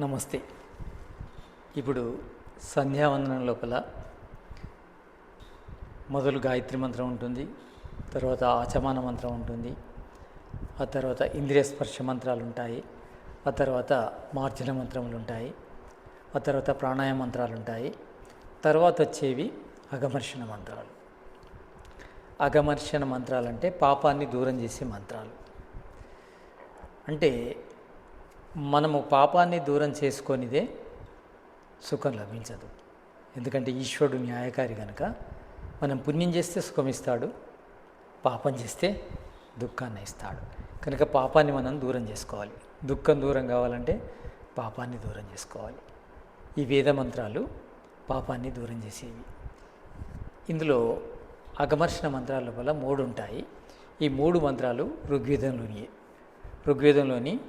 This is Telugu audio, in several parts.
నమస్తే. ఇప్పుడు సంధ్యావందనం లోపల మొదలు గాయత్రి మంత్రం ఉంటుంది తర్వాత ఆచమాన మంత్రం ఉంటుంది ఆ తర్వాత ఇంద్రియ స్పర్శ మంత్రాలు ఉంటాయి ఆ తర్వాత మార్జన మంత్రములు ఉంటాయి ఆ తర్వాత ప్రాణాయామ మంత్రాలు ఉంటాయి తర్వాత వచ్చేవి అగమర్షణ మంత్రాలు. అగమర్షణ మంత్రాలు అంటే పాపాన్ని దూరం చేసే మంత్రాలు. అంటే మనము పాపాన్ని దూరం చేసుకొనిదే సుఖం లభించదు. ఎందుకంటే ఈశ్వరుడు న్యాయకారి కనుక మనం పుణ్యం చేస్తే సుఖం ఇస్తాడు పాపం చేస్తే దుఃఖాన్ని ఇస్తాడు. కనుక పాపాన్ని మనం దూరం చేసుకోవాలి. దుఃఖం దూరం కావాలంటే పాపాన్ని దూరం చేసుకోవాలి. ఈ వేద మంత్రాలు పాపాన్ని దూరం చేసేవి. ఇందులో అగమర్షణ మంత్రాల లోపల మూడు ఉంటాయి. ఈ మూడు మంత్రాలు ఋగ్వేదంలోని ఋగ్వేదంలోని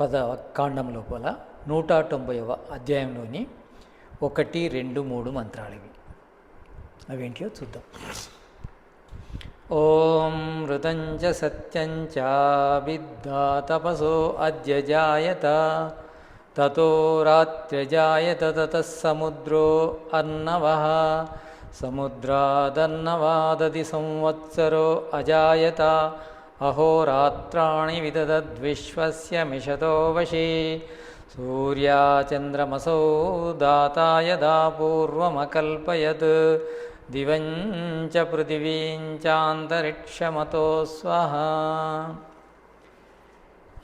పదవ కాండం లోపల నూట తొంభైవ అధ్యాయంలోని ఒకటి రెండు మూడు మంత్రాలు ఇవి అవేంటియో చూద్దాం. ఓం మృతం సత్యంచ సత్యం విద్దా తపసో అద్య జాయత తతో రాత్ర్యజాయత తతః సముద్రో అర్ణవः సముద్రాదన్నవాదది సంవత్సరో అజాయత అహోరాత్రాణి విదదద్విశ్వస్య మిషతో వశే సూర్యాచంద్రమసౌ దాతాయ దా పూర్వమకల్పయత్ దివంచ పృథివీంచాంతరిక్షమతో స్వహ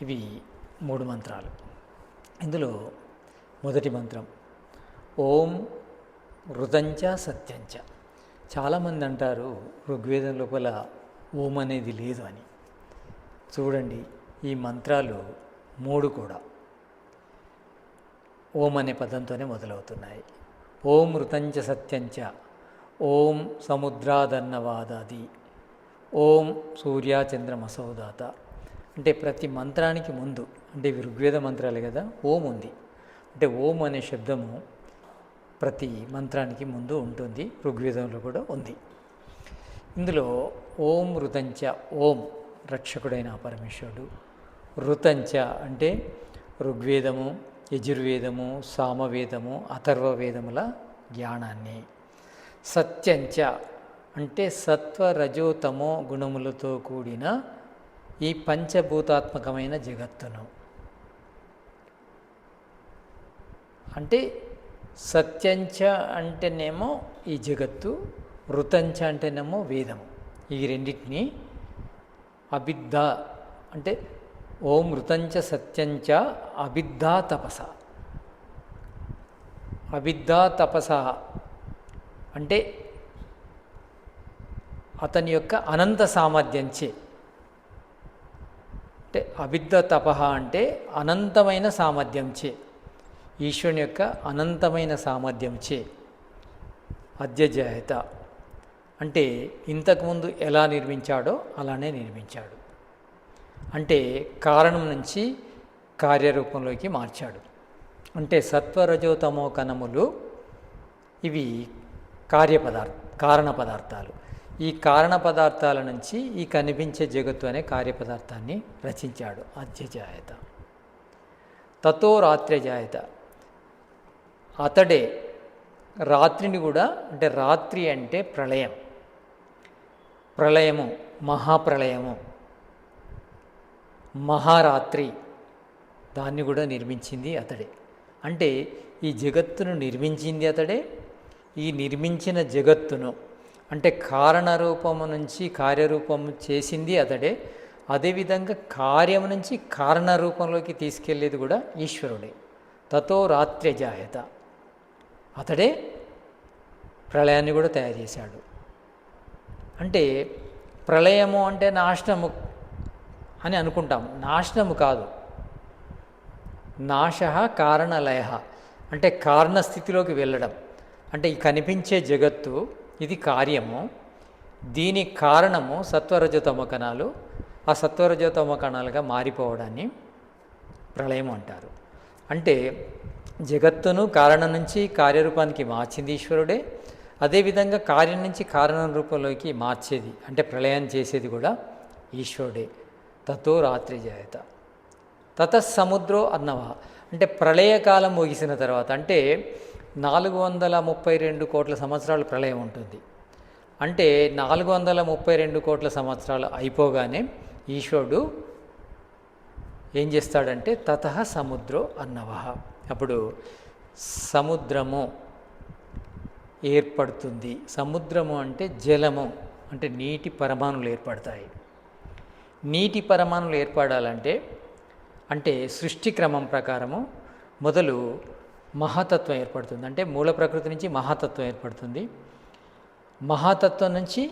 ఇవి మూడు మంత్రాలు. ఇందులో మొదటి మంత్రం ఓం ఋతంచ సత్యంచ. చాలామంది అంటారు ఋగ్వేదం లోపల ఓం అనేది లేదు అని. చూడండి ఈ మంత్రాలు మూడు కూడా. ఓం అనే పదంతోనే మొదలవుతున్నాయి. ఓం మృతంచ సత్యంచ ఓం సముద్రాదన్నవాదాది ఓం సూర్యాచంద్రమసౌదాత. అంటే ప్రతి మంత్రానికి ముందు అంటే ఇవి ఋగ్వేద మంత్రాలు కదా ఓం ఉంది. అంటే ఓం అనే శబ్దము ప్రతి మంత్రానికి ముందు ఉంటుంది ఋగ్వేదంలో కూడా ఉంది. ఇందులో ఓం మృతంచ ఓం రక్షకుడైన పరమేశ్వరుడు. ఋతంచ అంటే ఋగ్వేదము యజుర్వేదము సామవేదము అథర్వవేదముల జ్ఞానాన్ని. సత్యంచ అంటే సత్వ రజోతమో గుణములతో కూడిన ఈ పంచభూతాత్మకమైన జగత్తును. అంటే సత్యంచ అంటేనేమో ఈ జగత్తు ఋతంచ అంటేనేమో వేదము. ఈ రెండింటిని అబిద్ధ అంటే ఓం మృతంచ సత్యంచ అబిద్ధా తపస. అబిద్ధా తపస అంటే అతని యొక్క అనంత సామర్థ్యంచే. అంటే అబిద్ధ తపహ అంటే అనంతమైన సామర్థ్యంచే. ఈశ్వరుని యొక్క అనంతమైన సామర్థ్యంచే. అద్యజాయత. అంటే ఇంతకుముందు ఎలా నిర్మించాడో అలానే నిర్మించాడు. అంటే కారణం నుంచి కార్యరూపంలోకి మార్చాడు. అంటే సత్వరజోతమో కణములు ఇవి కార్యపదార్థ కారణ పదార్థాలు. ఈ కారణ పదార్థాల నుంచి ఈ కనిపించే జగత్తు అనే కార్యపదార్థాన్ని రచించాడు అధ్యజాయత తతో రాత్రిజాయత. అతడే రాత్రిని కూడా అంటే రాత్రి అంటే ప్రళయం. ప్రళయము మహాప్రళయము. మహారాత్రి. దాన్ని కూడా నిర్మించింది అతడే. అంటే ఈ జగత్తును నిర్మించింది అతడే. ఈ నిర్మించిన జగత్తును అంటే కారణరూపము నుంచి కార్యరూపము చేసింది అతడే. అదేవిధంగా కార్యము నుంచి కారణరూపంలోకి తీసుకెళ్ళేది కూడా ఈశ్వరుడే. తతో రాత్ర్యజాయత అతడే ప్రళయాన్ని కూడా తయారు చేశాడు. అంటే ప్రళయము అంటే నాశనము అని అనుకుంటాము. నాశనము కాదు. నాశ కారణలయ అంటే కారణస్థితిలోకి వెళ్ళడం. అంటే ఈ కనిపించే జగత్తు ఇది కార్యము. దీని కారణము సత్వరజతమ కణాలు ఆ సత్వరజతమ కణాలుగా మారిపోవడాన్ని ప్రళయం అంటారు. అంటే జగత్తును కారణం నుంచి కార్యరూపానికి మార్చింది ఈశ్వరుడే. అదేవిధంగా కార్యం నుంచి కారణ రూపంలోకి మార్చేది అంటే ప్రళయం చేసేది కూడా ఈశ్వరుడే. తతో రాత్రి జాయత. తత సముద్రో అన్నవ. అంటే ప్రళయకాలం ముగిసిన తర్వాత అంటే నాలుగు వందల ముప్పై రెండు కోట్ల సంవత్సరాలు ప్రళయం ఉంటుంది. అంటే నాలుగు వందల ముప్పై రెండు కోట్ల సంవత్సరాలు అయిపోగానే ఈశ్వరుడు ఏం చేస్తాడంటే తత సముద్రో అన్నవ. అప్పుడు సముద్రము ఏర్పడుతుంది. సముద్రము అంటే జలము అంటే నీటి పరమాణులు ఏర్పడతాయి. నీటి పరమాణులు ఏర్పడాలంటే అంటే సృష్టి క్రమం ప్రకారము మొదలు మహాతత్వం ఏర్పడుతుంది. అంటే మూల ప్రకృతి నుంచి మహాతత్వం ఏర్పడుతుంది. మహాతత్వం నుంచి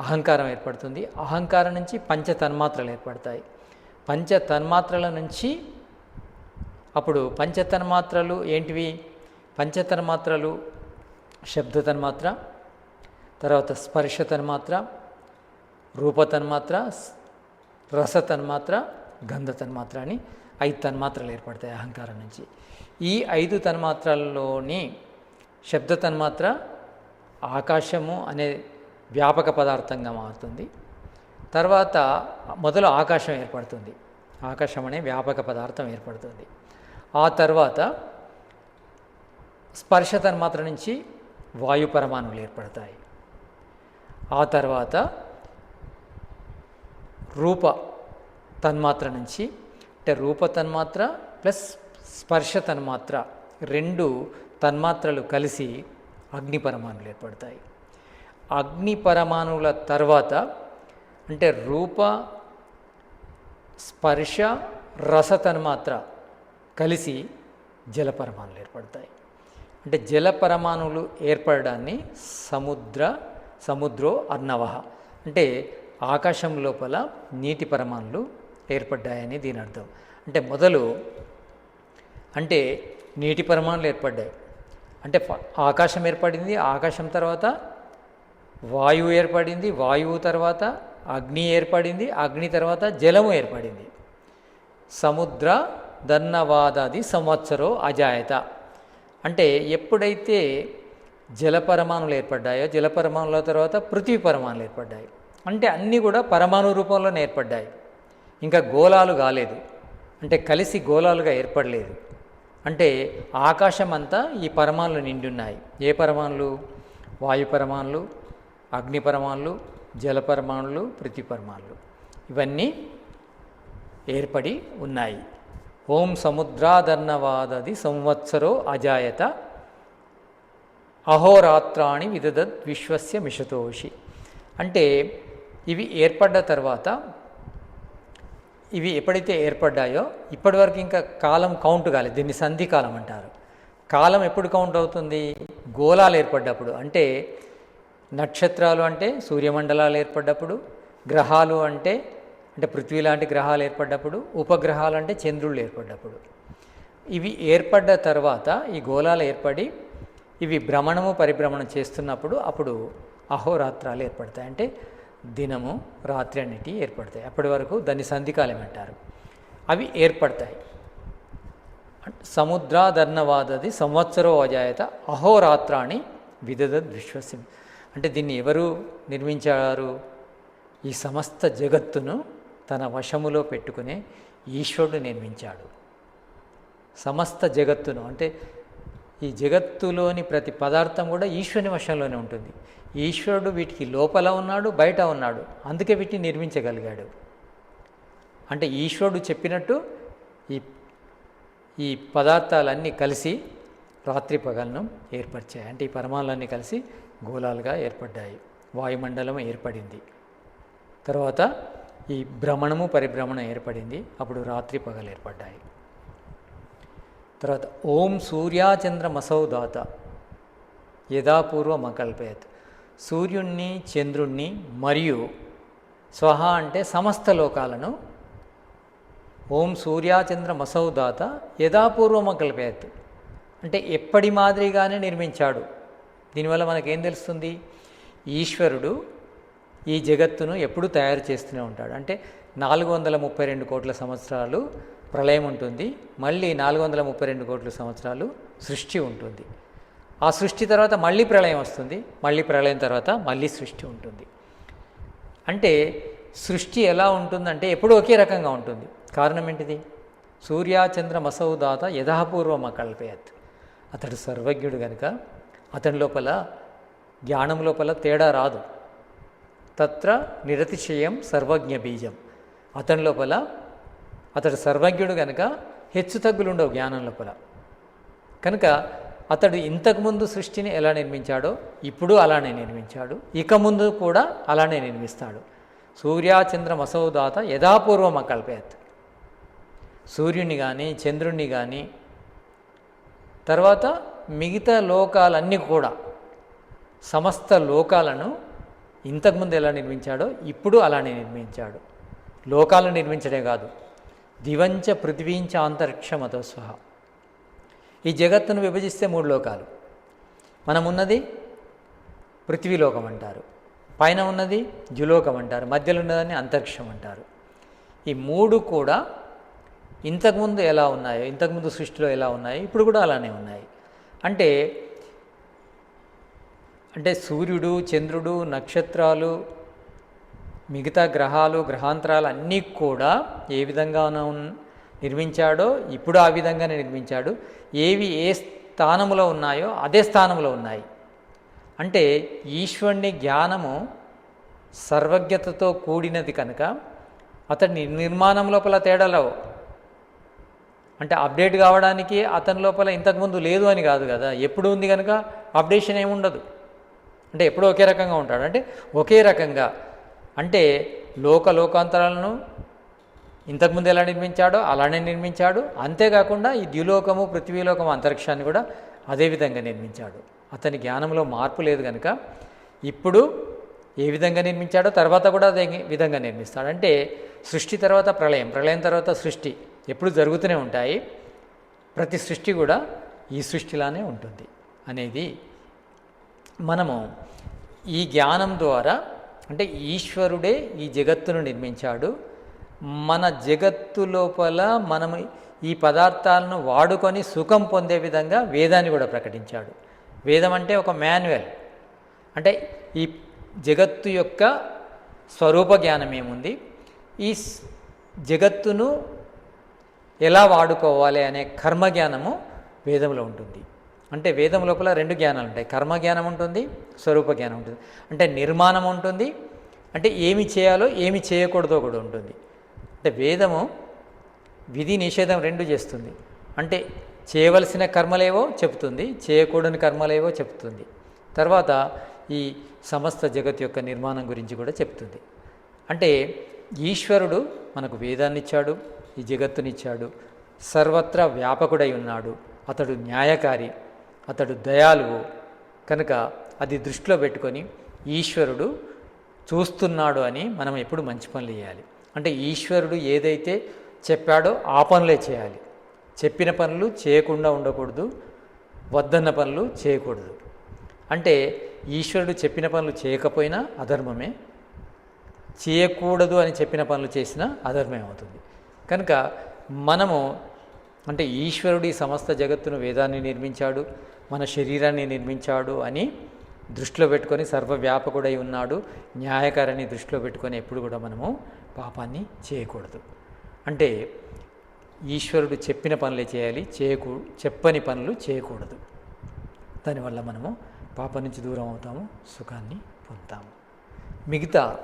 అహంకారం ఏర్పడుతుంది. అహంకారం నుంచి పంచ తన్మాత్రలు ఏర్పడతాయి. పంచ తన్మాత్రల నుంచి అప్పుడు పంచతన్మాత్రలు ఏంటివి? పంచ తన్మాత్రలు శబ్ద తన్మాత్ర తర్వాత స్పర్శ తన్మాత్ర రూప తన్మాత్ర స్- రస తన్మాత్ర గంధ తన్మాత్ర అని ఐదు తన్మాత్రలు ఏర్పడతాయి అహంకారం నుంచి. ఈ ఐదు తన్మాత్రల్లోని శబ్ద తన్మాత్ర ఆకాశము అనే వ్యాపక పదార్థంగా మారుతుంది. తర్వాత మొదలు ఆకాశం ఏర్పడుతుంది. ఆకాశం అనే వ్యాపక పదార్థం ఏర్పడుతుంది. ఆ తర్వాత స్పర్శ తన్మాత్ర నుంచి వాయు పరమాణువులు ఏర్పడతాయి. ఆ తర్వాత రూప తన్మాత్ర నుంచి అంటే రూప తన్మాత్ర ప్లస్ స్పర్శ తన్మాత్ర రెండు తన్మాత్రలు కలిసి అగ్ని పరమాణువులు ఏర్పడతాయి. అగ్ని పరమాణువుల తర్వాత అంటే రూప స్పర్శ రస తన్మాత్ర కలిసి జల పరమాణులు ఏర్పడతాయి. అంటే జల పరమాణువులు ఏర్పడడాన్ని సముద్ర సముద్రో అర్ణవ. అంటే ఆకాశం లోపల నీటి పరమాణులు ఏర్పడ్డాయని దీని అర్థం. అంటే మొదలు అంటే నీటి పరమాణులు ఏర్పడ్డాయి. అంటే ఆకాశం ఏర్పడింది ఆకాశం తర్వాత వాయువు ఏర్పడింది వాయువు తర్వాత అగ్ని ఏర్పడింది అగ్ని తర్వాత జలము ఏర్పడింది. సముద్ర దన్నవాదాది సంవత్సరో అజాయత. అంటే ఎప్పుడైతే జలపరమాణులు ఏర్పడ్డాయో జలపరమాణుల తర్వాత పృథ్వీ పరమాణులు ఏర్పడ్డాయి. అంటే అన్నీ కూడా పరమాణు రూపంలోనే ఏర్పడ్డాయి. ఇంకా గోళాలు కాలేదు. అంటే కలిసి గోళాలుగా ఏర్పడలేదు. అంటే ఆకాశం అంతా ఈ పరమాణులు నిండి ఉన్నాయి ఏ పరమాణులు వాయు పరమాణులు అగ్ని పరమాణులు జల పరమాణులు పృథ్వీ పరమాణులు ఇవన్నీ ఏర్పడి ఉన్నాయి. ఓం సముద్రాదర్ణవాదది సంవత్సరో అజాయత అహోరాత్రాణి విదదద్ విశ్వస్య మిషతోషి. అంటే ఇవి ఏర్పడ్డ తర్వాత ఇవి ఎప్పుడైతే ఏర్పడ్డాయో ఇప్పటివరకు ఇంకా కాలం కౌంట్ కాలేదు. దీన్ని సంధి కాలం అంటారు. కాలం ఎప్పుడు కౌంట్ అవుతుంది? గోళాలు ఏర్పడ్డప్పుడు. అంటే నక్షత్రాలు అంటే సూర్యమండలాలు ఏర్పడ్డప్పుడు గ్రహాలు అంటే అంటే పృథ్వీ లాంటి గ్రహాలు ఏర్పడ్డప్పుడు ఉపగ్రహాలు అంటే చంద్రుళ్ళు ఏర్పడ్డప్పుడు. ఇవి ఏర్పడ్డ తర్వాత ఈ గోళాలు ఏర్పడి ఇవి భ్రమణము పరిభ్రమణం చేస్తున్నప్పుడు అప్పుడు అహోరాత్రాలు ఏర్పడతాయి. అంటే దినము రాత్రి అన్నిటి ఏర్పడతాయి. అప్పటి వరకు దాన్ని సంధికాలం అంటారు. అవి ఏర్పడతాయి. సముద్రాధర్ణవాదది సంవత్సరో అజాయత అహోరాత్రాన్ని విదదద్ విశ్వసిం అంటే దీన్ని ఎవరు నిర్మించారు? ఈ సమస్త జగత్తును తన వశములో పెట్టుకునే ఈశ్వరుడు నిర్మించాడు. సమస్త జగత్తును అంటే ఈ జగత్తులోని ప్రతి పదార్థం కూడా ఈశ్వరుని వశంలోనే ఉంటుంది. ఈశ్వరుడు వీటికి లోపల ఉన్నాడు బయట ఉన్నాడు. అందుకే వీటిని నిర్మించగలిగాడు. అంటే ఈశ్వరుడు చెప్పినట్టు ఈ ఈ పదార్థాలన్నీ కలిసి రాత్రి పగలను ఏర్పరిచాయి. అంటే ఈ పరమాలన్నీ కలిసి గోళాలుగా ఏర్పడ్డాయి. వాయుమండలం ఏర్పడింది. తర్వాత ఈ భ్రమణము పరిభ్రమణం ఏర్పడింది. అప్పుడు రాత్రి పగలు ఏర్పడ్డాయి. తర్వాత ఓం సూర్యాచంద్రమసౌ మసౌదాత యథాపూర్వం అకల్పయత్ సూర్యుణ్ణి చంద్రుణ్ణి మరియు స్వహ అంటే సమస్త లోకాలను ఓం సూర్యాచంద్ర మసౌదాత యథాపూర్వం అకల్పయత్ అంటే ఎప్పటి మాదిరిగానే నిర్మించాడు. దీనివల్ల మనకేం తెలుస్తుంది? ఈశ్వరుడు ఈ జగత్తును ఎప్పుడు తయారు చేస్తూనే ఉంటాడు. అంటే నాలుగు వందల ముప్పై రెండు కోట్ల సంవత్సరాలు ప్రళయం ఉంటుంది. మళ్ళీ నాలుగు వందల ముప్పై రెండు కోట్ల సంవత్సరాలు సృష్టి ఉంటుంది. ఆ సృష్టి తర్వాత మళ్ళీ ప్రళయం వస్తుంది. మళ్ళీ ప్రళయం తర్వాత మళ్ళీ సృష్టి ఉంటుంది. అంటే సృష్టి ఎలా ఉంటుందంటే ఎప్పుడూ ఒకే రకంగా ఉంటుంది. కారణం ఏంటిది? సూర్యాచంద్రమసౌదాత యథాపూర్వం అకల్పయత్ అతడు. సర్వజ్ఞుడు కనుక అతని లోపల జ్ఞానం లోపల తేడా రాదు. తత్ర నిరతిశయం సర్వజ్ఞ బీజం. అతని లోపల అతడు సర్వజ్ఞుడు కనుక హెచ్చు తగ్గులుండవు జ్ఞానం లోపల. కనుక అతడు ఇంతకుముందు సృష్టిని ఎలా నిర్మించాడో ఇప్పుడు అలానే నిర్మించాడు. ఇక ముందు కూడా అలానే నిర్మిస్తాడు. సూర్యాచంద్ర మసౌదాత యథాపూర్వం అకల్పయత్. సూర్యుని కానీ చంద్రుణ్ణి కానీ తర్వాత మిగతా లోకాలన్నీ కూడా సమస్త లోకాలను ఇంతకుముందు ఎలా నిర్మించాడో ఇప్పుడు అలానే నిర్మించాడు. లోకాలను నిర్మించడే కాదు దివంచ పృథ్వీంచ అంతరిక్షమతో సహా. ఈ జగత్తును విభజిస్తే మూడు లోకాలు. మనం ఉన్నది పృథ్వీలోకం అంటారు. పైన ఉన్నది జులోకం అంటారు. మధ్యలో ఉన్నదాన్ని అంతరిక్షం అంటారు. ఈ మూడు కూడా ఇంతకుముందు ఎలా ఉన్నాయో ఇంతకుముందు సృష్టిలో ఎలా ఉన్నాయో ఇప్పుడు కూడా అలానే ఉన్నాయి. అంటే అంటే సూర్యుడు చంద్రుడు నక్షత్రాలు మిగతా గ్రహాలు గ్రహాంతరాలు అన్నీ కూడా ఏ విధంగా నిర్మించాడో ఇప్పుడు ఆ విధంగానే నిర్మించాడు. ఏవి ఏ స్థానంలో ఉన్నాయో అదే స్థానంలో ఉన్నాయి. అంటే ఈశ్వరుని జ్ఞానము సర్వజ్ఞతతో కూడినది కనుక అతని నిర్మాణం లోపల తేడాలవు అంటే అప్డేట్ కావడానికి అతని లోపల ఇంతకుముందు లేదు అని కాదు కదా. ఎప్పుడు ఉంది కనుక? అప్డేషన్ ఏముండదు. ఉండదు అంటే ఎప్పుడూ ఒకే రకంగా ఉంటాడు. అంటే ఒకే రకంగా. అంటే లోక లోకాంతరాలను ఇంతకుముందు ఎలా నిర్మించాడో అలానే నిర్మించాడు. అంతేకాకుండా ఈ ద్యులోకము పృథ్వీలోకము అంతరిక్షాన్ని కూడా అదే విధంగా నిర్మించాడు. అతని జ్ఞానంలో మార్పు లేదు కనుక ఇప్పుడు ఏ విధంగా నిర్మించాడో తర్వాత కూడా అదే విధంగా నిర్మిస్తాడు. అంటే సృష్టి తర్వాత ప్రళయం ప్రళయం తర్వాత సృష్టి ఎప్పుడు జరుగుతూనే ఉంటాయి. ప్రతి సృష్టి కూడా ఈ సృష్టిలానే ఉంటుంది అనేది మనము ఈ జ్ఞానం ద్వారా అంటే ఈశ్వరుడే ఈ జగత్తును నిర్మించాడు. మన జగత్తు లోపల మనము ఈ పదార్థాలను వాడుకొని సుఖం పొందే విధంగా వేదాన్ని కూడా ప్రకటించాడు. వేదం అంటే ఒక మాన్యువల్. అంటే ఈ జగత్తు యొక్క స్వరూప జ్ఞానం ఏముంది? ఈ జగత్తును ఎలా వాడుకోవాలి అనే కర్మ జ్ఞానము వేదంలో ఉంటుంది. అంటే వేదం లోపల రెండు జ్ఞానాలు ఉంటాయి. కర్మ జ్ఞానం ఉంటుంది స్వరూప జ్ఞానం ఉంటుంది. అంటే నిర్మాణం ఉంటుంది అంటే ఏమి చేయాలో ఏమి చేయకూడదో కూడా ఉంటుంది. అంటే వేదము విధి నిషేధం రెండు చేస్తుంది. అంటే చేయవలసిన కర్మలేవో చెప్తుంది చేయకూడని కర్మలేవో చెప్తుంది. తర్వాత ఈ సమస్త జగత్ యొక్క నిర్మాణం గురించి కూడా చెప్తుంది. అంటే ఈశ్వరుడు మనకు వేదాన్ని ఇచ్చాడు ఈ జగత్తునిచ్చాడు సర్వత్రా వ్యాపకుడై ఉన్నాడు అతడు న్యాయకారి అతడు దయాలువు కనుక అది దృష్టిలో పెట్టుకొని ఈశ్వరుడు చూస్తున్నాడు అని మనం ఎప్పుడు మంచి పనులు చేయాలి. అంటే ఈశ్వరుడు ఏదైతే చెప్పాడో ఆ పనులే చేయాలి. చెప్పిన పనులు చేయకుండా ఉండకూడదు. వద్దన్న పనులు చేయకూడదు. అంటే ఈశ్వరుడు చెప్పిన పనులు చేయకపోయినా అధర్మమే. చేయకూడదు అని చెప్పిన పనులు చేసినా అధర్మం అవుతుంది. కనుక మనము అంటే ఈశ్వరుడు ఈ సమస్త జగత్తును వేదాన్ని నిర్మించాడు. మన శరీరాన్ని నిర్మించాడు అని దృష్టిలో పెట్టుకొని సర్వవ్యాపకుడై ఉన్నాడు. న్యాయకారిని దృష్టిలో పెట్టుకొని ఎప్పుడు కూడా మనము పాపాన్ని చేయకూడదు. అంటే ఈశ్వరుడు చెప్పిన పనులే చేయాలి చేయకూ చెప్పని పనులు చేయకూడదు. దానివల్ల మనము పాపం నుంచి దూరం అవుతాము సుఖాన్ని పొందుతాము. మిగతా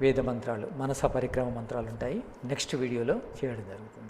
వేద మంత్రాలు మనస పరిక్రమ మంత్రాలు ఉంటాయి. నెక్స్ట్ వీడియోలో చేయడం జరుగుతుంది.